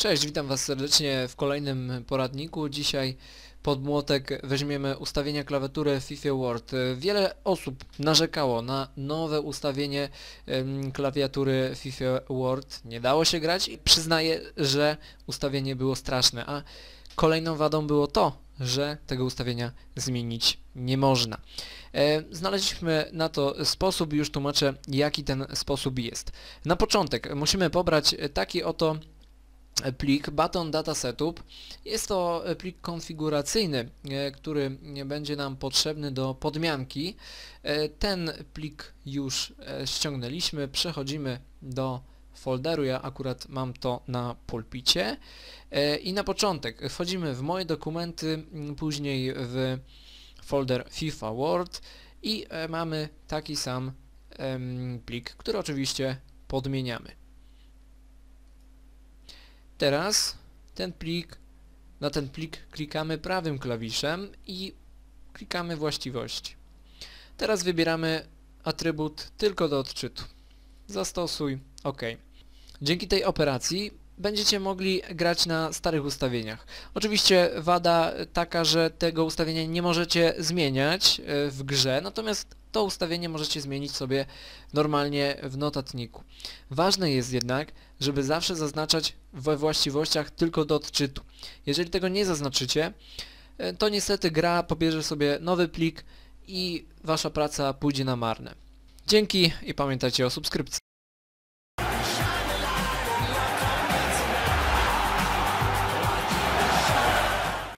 Cześć, witam Was serdecznie w kolejnym poradniku. Dzisiaj pod młotek weźmiemy ustawienia klawiatury FIFA Word. Wiele osób narzekało na nowe ustawienie klawiatury FIFA Word. Nie dało się grać i przyznaję, że ustawienie było straszne, a kolejną wadą było to, że tego ustawienia zmienić nie można. E, Znaleźliśmy na to sposób już tłumaczę jaki ten sposób jest. Na początek musimy pobrać taki oto plik Button Data Setup. Jest to plik konfiguracyjny, e, który będzie nam potrzebny do podmianki. E, Ten plik już e, ściągnęliśmy, przechodzimy do folderu, ja akurat mam to na pulpicie i na początek wchodzimy w moje dokumenty, później w folder FIFA Word i mamy taki sam plik, który oczywiście podmieniamy. Teraz ten plik, na ten plik klikamy prawym klawiszem i klikamy właściwości. Teraz wybieramy atrybut tylko do odczytu. Zastosuj OK. Dzięki tej operacji będziecie mogli grać na starych ustawieniach. Oczywiście wada taka, że tego ustawienia nie możecie zmieniać e, w grze, natomiast to ustawienie możecie zmienić sobie normalnie w notatniku. Ważne jest jednak, żeby zawsze zaznaczać we właściwościach tylko do odczytu. Jeżeli tego nie zaznaczycie, e, to niestety gra pobierze sobie nowy plik i wasza praca pójdzie na marne. Dzięki i pamiętajcie o subskrypcji.